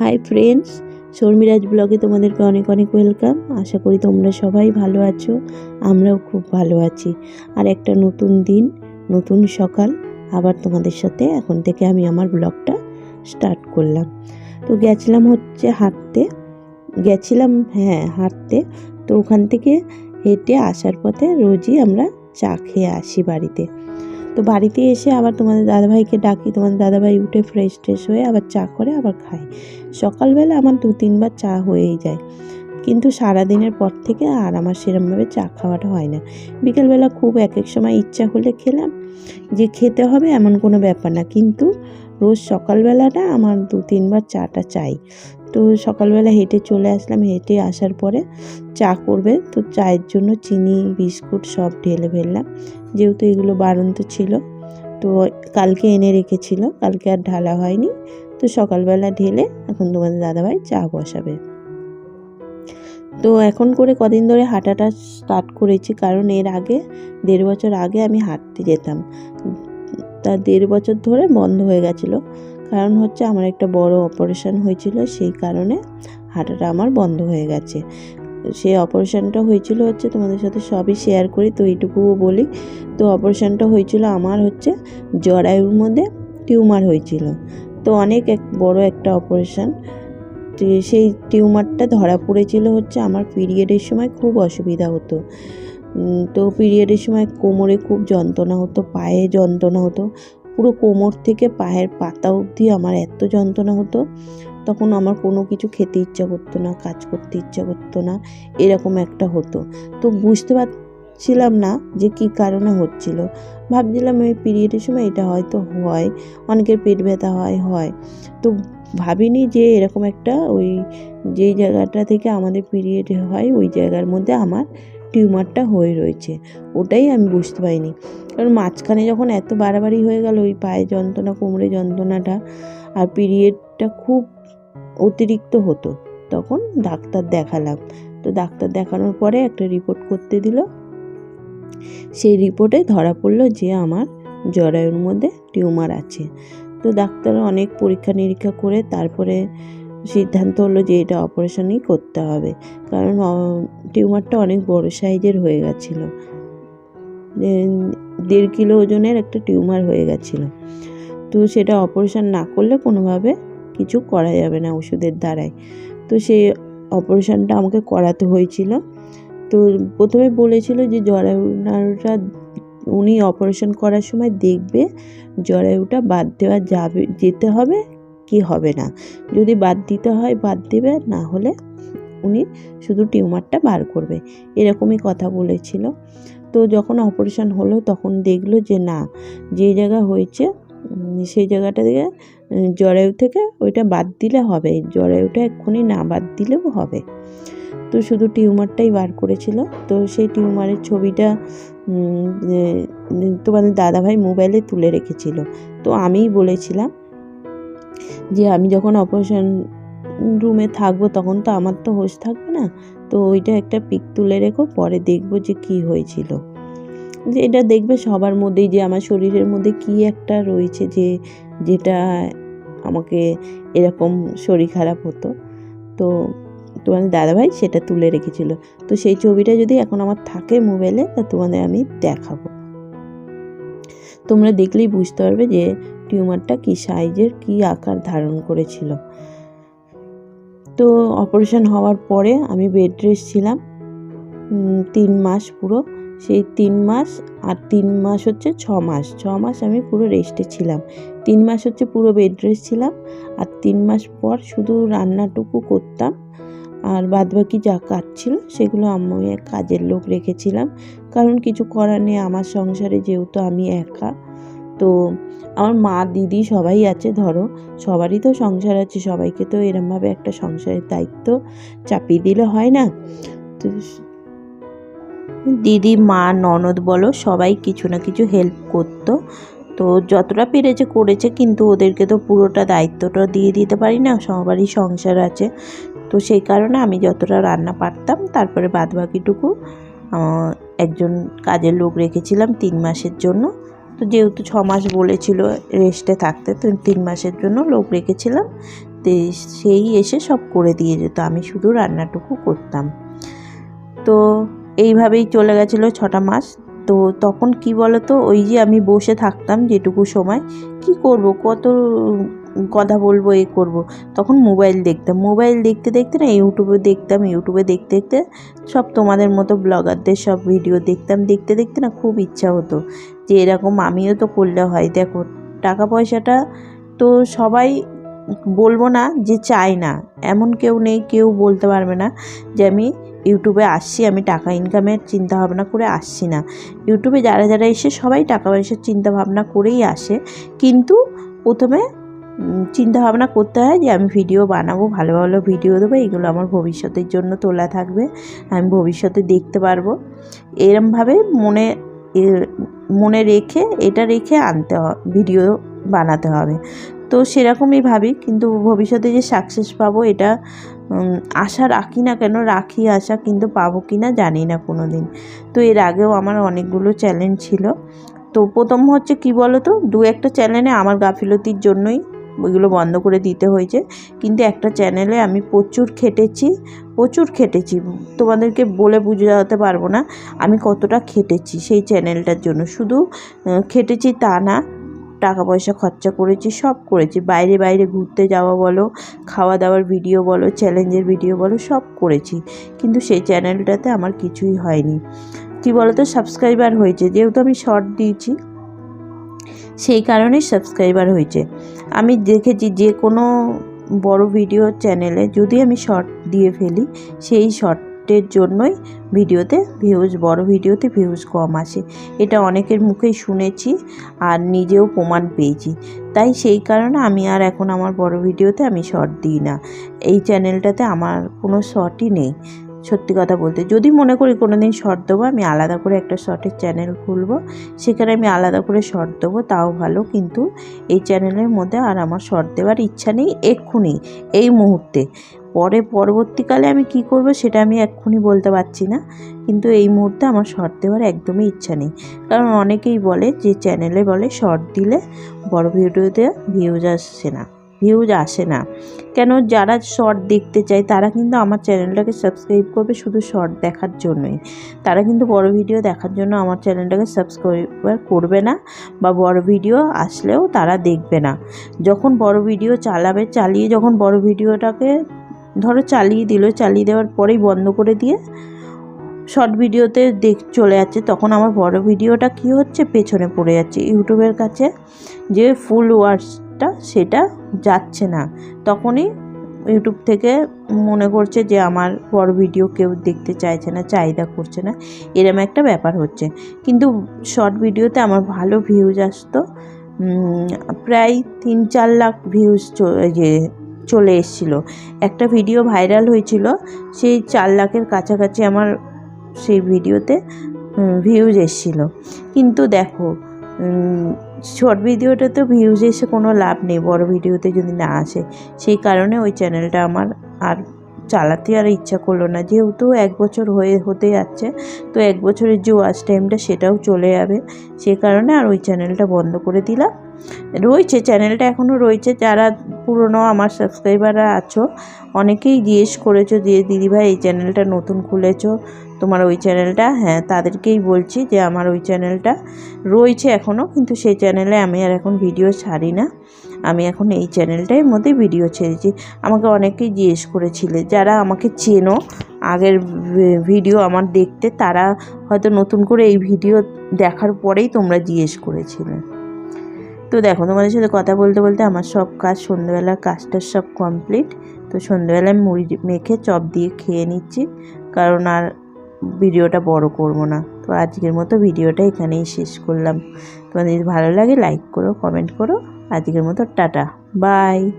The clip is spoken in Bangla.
হাই ফ্রেন্ডস শর্মিরাজ ব্লগে তোমাদেরকে অনেক অনেক ওয়েলকাম আশা করি তোমরা সবাই ভালো আছো, আমরাও খুব ভালো আছি। আর একটা নতুন দিন, নতুন সকাল, আবার তোমাদের সাথে এখন থেকে আমি আমার ব্লগটা স্টার্ট করলাম। তো গেছিলাম হচ্ছে হাঁটতে, গেছিলাম হ্যাঁ হাঁটতে। তো ওখান থেকে হেঁটে আসার পথে রোজই আমরা চা খেয়ে আসি বাড়িতে। তো বাড়িতে এসে আবার তোমাদের দাদাভাইকে ডাকি, তোমাদের দাদাভাই উঠে ফ্রেশ ট্রেশ হয়ে আবার চা করে আবার খায়। সকালবেলা আমার দু তিনবার চা হয়েই যায়। কিন্তু সারাদিনের পর থেকে আর আমার সেরমভাবে চা খাওয়াটা হয় না। বিকেলবেলা খুব এক এক সময় ইচ্ছা হলে খেলাম, যে খেতে হবে এমন কোনো ব্যাপার না। কিন্তু রোজ সকালবেলাটা আমার দু তিনবার চাটা চাই। তো সকালবেলা হেঁটে চলে আসলাম। হেঁটে আসার পরে চা করবে। তো চায়ের জন্য চিনি, বিস্কুট সব ঢেলে ফেললাম। যেহেতু এগুলো বারন্ত ছিল, তো কালকে এনে রেখেছিল। কালকে আর ঢালা হয়নি। তো সকালবেলা ঢেলে এখন তোমাদের দাদাভাই চা বসাবে। তো এখন করে কদিন ধরে হাঁটাটা স্টার্ট করেছি। কারণ এর আগে, দেড় বছর আগে আমি হাঁটতে যেতাম। তা দেড় বছর ধরে বন্ধ হয়ে গেছিল। কারণ হচ্ছে আমার একটা বড় অপারেশন হয়েছিল, সেই কারণে হাঁটাটা আমার বন্ধ হয়ে গেছে। সেই অপারেশনটা হয়েছিল হচ্ছে তোমাদের সাথে সবই শেয়ার করি, তো এইটুকুও বলি। তো অপারেশনটা হয়েছিল আমার হচ্ছে জরায়ুর মধ্যে টিউমার হয়েছিল। তো অনেক এক, বড় একটা অপারেশন সেই টিউমারটা ধরা পড়েছিল হচ্ছে আমার পিরিয়ডের সময় খুব অসুবিধা হতো। তো পিরিয়ডের সময় কোমরে খুব যন্ত্রণা হতো, পায়ে যন্ত্রণা হতো। পুরো কোমর থেকে পায়ের পাতা অবধি আমার এত যন্ত্রণা হতো, তখন আমার কোনো কিছু খেতে ইচ্ছা করতো না, কাজ করতে ইচ্ছা করতো না, এরকম একটা হতো। তো বুঝতে পারছিলাম না যে কি কারণে হচ্ছিল। ভাবছিলাম ওই পিরিয়ডের সময় এটা হয়তো হয়, অনেকের পেট ব্যথা হয় হয়। তো ভাবিনি যে এরকম একটা ওই যেই জায়গাটা থেকে আমাদের পিরিয়ড হয়, ওই জায়গার মধ্যে আমার টিউমারটা হয়ে রয়েছে। ওটাই আমি বুঝতে পারিনি। কারণ মাঝখানে যখন এত বাড়াবাড়ি হয়ে গেল ওই পায়ে যন্ত্রণা, কোমরে যন্ত্রণাটা আর পিরিয়ডটা খুব অতিরিক্ত হতো, তখন ডাক্তার দেখালাম। তো ডাক্তার দেখানোর পরে একটা রিপোর্ট করতে দিল। সেই রিপোর্টে ধরা পড়ল যে আমার জরায়ুর মধ্যে টিউমার আছে। তো ডাক্তার অনেক পরীক্ষা নিরীক্ষা করে তারপরে সিদ্ধান্ত হলো যে এটা অপারেশনই করতে হবে। কারণ টিউমারটা অনেক বড় সাইজের হয়ে গেছিল। দেড় কিলো ওজনের একটা টিউমার হয়ে গেছিল। তো সেটা অপারেশন না করলে কোনোভাবে কিছু করা যাবে না ওষুধের দ্বারাই। তো সেই অপারেশনটা আমাকে করাতে হয়েছিল। তো প্রথমে বলেছিল যে জরায়ুটা, উনি অপারেশন করার সময় দেখবে জরায়ুটা বাদ দেওয়া যাবে, যেতে হবে কি হবে না। যদি বাদ দিতে হয় বাদ দেবে, না হলে উনি শুধু টিউমারটা বার করবে। এরকমই কথা বলেছিল। তো যখন অপারেশন হলো তখন দেখল যে না, যে জায়গা হয়েছে সেই জায়গাটা থেকে জরায়ু থেকে ওইটা বাদ দিলে হবে। জরায়ুটা এক্ষুনি না বাদ দিলেও হবে। তো শুধু টিউমারটাই বার করেছিল। তো সেই টিউমারের ছবিটা তোমাদের দাদাভাই মোবাইলে তুলে রেখেছিল। তো আমিই বলেছিলাম যে আমি যখন অপারেশন রুমে থাকব তখন তো আমার তো হোশ থাকবে না। তো ওইটা একটা পিক তুলে রেখো, পরে দেখব যে কি হয়েছিল। যে এটা দেখবে সবার মধ্যেই যে আমার শরীরের মধ্যে কি একটা রয়েছে যে যেটা আমাকে এরকম শরীর খারাপ হতো। তো তোমাদের দাদাভাই সেটা তুলে রেখেছিল। তো সেই ছবিটা যদি এখন আমার থাকে মোবাইলে, তা তোমাদের আমি দেখাবো। তোমরা দেখলেই বুঝতে পারবে যে টিউমারটা কী সাইজের, কী আকার ধারণ করেছিল। তো অপারেশন হওয়ার পরে আমি বেড রেস্ট ছিলাম তিন মাস পুরো। সেই তিন মাস আর তিন মাস হচ্ছে ছ মাস। ছ মাস আমি পুরো রেস্টে ছিলাম। তিন মাস হচ্ছে পুরো বেড রেস্ট ছিলাম আর তিন মাস পর শুধু রান্নাটুকু করতাম আর বাদবাকি যা কাজ ছিল সেগুলো আমি কাজের লোক রেখেছিলাম। কারণ কিছু করার নেই, আমার সংসারে যেহেতু আমি একা, তো আমার মা, দিদি সবাই আছে, ধরো। সবারই তো সংসার আছে, সবাইকে তো এরমভাবে একটা সংসারের দায়িত্ব চাপিয়ে দিলে হয় না? তো দিদি, মা, ননদ বলো, সবাই কিছু না কিছু হেল্প করতো। তো যতটা পেরেছে করেছে, কিন্তু ওদেরকে তো পুরোটা দায়িত্বটা দিয়ে দিতে পারি না, সবারই সংসার আছে। তো সেই কারণে আমি যতটা রান্না পারতাম, তারপরে বাদবাকিটুকু একজন কাজের লোক রেখেছিলাম তিন মাসের জন্য। তো যেহেতু ছ মাস বলেছিল রেস্টে থাকতে, তো তিন মাসের জন্য লোক রেখেছিলাম। তো সেই এসে সব করে দিয়ে যেত। আমি শুধু রান্নাটুকু করতাম। তো এইভাবেই চলে গেছিল ছটা মাস। তো তখন কি বলতো, ওই যে আমি বসে থাকতাম যেটুকু সময়, কি করব? কত কথা বলব, এ করব? তখন মোবাইল দেখতাম। মোবাইল দেখতে দেখতে না, ইউটিউবে দেখতাম, ইউটিউবে দেখতে দেখতে সব তোমাদের মতো ব্লগারদের সব ভিডিও দেখতাম। দেখতে দেখতে না খুব ইচ্ছা হতো। যে এরকম আমিও তো করলে হয়। দেখো টাকা পয়সাটা তো সবাই বলব না যে চাই না। এমন কেউ নেই, কেউ বলতে পারবে না যে আমি ইউটিউবে আসছি, আমি টাকা ইনকামের চিন্তা ভাবনা করে আসছি না। ইউটিউবে যারা যারা এসে সবাই টাকা পয়সার চিন্তা ভাবনা করেই আসে। কিন্তু প্রথমে চিন্তা ভাবনা করতে হয় যে আমি ভিডিও বানাবো, ভালো ভালো ভিডিও দেবো, এগুলো আমার ভবিষ্যতের জন্য তোলা থাকবে, আমি ভবিষ্যতে দেখতে পারব। এরমভাবে মনে মনে রেখে, এটা রেখে আনতে ভিডিও বানাতে হবে। তো সেরকমই ভাবি, কিন্তু ভবিষ্যতে যে সাকসেস পাবো, এটা আশা রাখি না কেন, রাখি আশা কিন্তু পাবো কি না জানি না কোনো দিন তো এর আগেও আমার অনেকগুলো চ্যালেঞ্জ ছিল। তো প্রথম হচ্ছে কি বলো তো দু একটা চ্যানেলে আমার গাফিলতির জন্যই ওইগুলো বন্ধ করে দিতে হয়েছে। কিন্তু একটা চ্যানেলে আমি প্রচুর খেটেছি প্রচুর খেটেছি। তোমাদেরকে বলে বুঝাতে পারব না আমি কতটা খেটেছি সেই চ্যানেলটার জন্য। শুধু খেটেছি তা না টাকা পয়সা খরচা করেছি, সব করেছি। বাইরে বাইরে ঘুরতে যাওয়া বলো খাওয়া দাওয়ার ভিডিও বলো, চ্যালেঞ্জের ভিডিও বলো, সব করেছি। কিন্তু সেই চ্যানেলটাতে আমার কিছুই হয়নি। কী বলতো সাবস্ক্রাইবার হয়েছে। যেহেতু আমি শর্ট দিয়েছি, সেই কারণেই সাবস্ক্রাইবার হয়েছে। আমি দেখেছি যে কোনো বড় ভিডিও চ্যানেলে যদি আমি শর্ট দিয়ে ফেলি, সেই শর্টের জন্যই ভিডিওতে ভিউজ বড় ভিডিওতে ভিউজ কম আসে। এটা অনেকের মুখেই শুনেছি আর নিজেও প্রমাণ পেয়েছি। তাই সেই কারণে আমি আর এখন আমার বড় ভিডিওতে আমি শর্ট দিই না। এই চ্যানেলটাতে আমার কোনো শর্টই নেই। সত্যি কথা বলতে, যদি মনে করি কোনো দিন শর্ট দেবো, আমি আলাদা করে একটা শর্টের চ্যানেল খুলবো, সেখানে আমি আলাদা করে শর্ট দেবো, তাও ভালো, কিন্তু এই চ্যানেলের মধ্যে আর আমার শর্ট দেওয়ার ইচ্ছা নেই এক্ষুনি, এই মুহূর্তে। পরে পরবর্তীকালে আমি কি করব সেটা আমি এক্ষুনি বলতে পারছি না, কিন্তু এই মুহূর্তে আমার শর্ট দেওয়ার একদমই ইচ্ছা নেই। কারণ অনেকেই বলে যে চ্যানেলে বলে শর্ট দিলে বড় ভিডিওতে ভিউজ আসছে না। ভিউজ আসে না। কেন? যারা শর্ট দেখতে চায়, তারা কিন্তু আমার চ্যানেলটাকে সাবস্ক্রাইব করবে শুধু শর্ট দেখার জন্যই। তারা কিন্তু বড় ভিডিও দেখার জন্য আমার চ্যানেলটাকে সাবস্ক্রাইবার করবে না বা বড় ভিডিও আসলেও তারা দেখবে না। যখন বড় ভিডিও চালাবে, চালিয়ে যখন বড় ভিডিওটাকে ধরো চালিয়ে দিল, চালিয়ে দেওয়ার পরেই বন্ধ করে দিয়ে শর্ট ভিডিওতে দেখ, চলে যাচ্ছে, তখন আমার বড় ভিডিওটা কি হচ্ছে? পেছনে পড়ে যাচ্ছে। ইউটিউবের কাছে যে ফুল ওয়ার্স টা সেটা যাচ্ছে না। তখনই ইউটিউব থেকে মনে করছে যে আমার বড় ভিডিও কেউ দেখতে চাইছে না, চাহিদা করছে না, এরম একটা ব্যাপার হচ্ছে। কিন্তু শর্ট ভিডিওতে আমার ভালো ভিউজ আসতো। প্রায় তিন চার লাখ ভিউজ যে চলে এসেছিল। একটা ভিডিও ভাইরাল হয়েছিল, সেই চার লাখের কাছাকাছি আমার সেই ভিডিওতে ভিউজ এসেছিল। কিন্তু দেখো শর্ট ভিডিওটা তো ভিউজ এসে কোনো লাভ নেই, বড় ভিডিওতে যদি না আসে। সেই কারণে ওই চ্যানেলটা আমার আর চালাতে আর ইচ্ছা করল না। যেহেতু এক বছর হয়ে, হতে যাচ্ছে, তো এক বছরের যে ওয়াচ টাইমটা সেটাও চলে যাবে। সে কারণে আর ওই চ্যানেলটা বন্ধ করে দিলাম। রয়েছে চ্যানেলটা এখনও রয়েছে। যারা পুরনো আমার সাবস্ক্রাইবাররা আছো, অনেকেই জিজ্ঞেস করেছ যে, দিদিভাই, এই চ্যানেলটা নতুন খুলেছো? তোমার ওই চ্যানেলটা হ্যাঁ তাদেরকেই বলছি যে আমার ওই চ্যানেলটা রয়েছে এখনও কিন্তু সেই চ্যানেলে আমি আর এখন ভিডিও ছাড়ি না। আমি এখন এই চ্যানেলটার মধ্যে ভিডিও ছেড়েছি। আমাকে অনেকেই জিজ্ঞেস করেছিলে, যারা আমাকে চেনো, আগের ভিডিও আমার দেখতে, তারা হয়তো নতুন করে এই ভিডিও দেখার পরেই তোমরা জিজ্ঞেস করেছিলে। তো দেখো, তোমাদের সাথে কথা বলতে বলতে আমার সব কাজ সন্ধ্যেবেলার কাজটা সব কমপ্লিট তো সন্ধ্যেবেলায় মুড়ি মেখে চপ দিয়ে খেয়ে নিচ্ছি। কারণ আর ভিডিওটা বড় করব না। তো আজকের মতো ভিডিওটা এখানেই শেষ করলাম। তোমাদের যদি ভালো লাগে লাইক করো কমেন্ট করো। আজকের মতো টাটা। বাই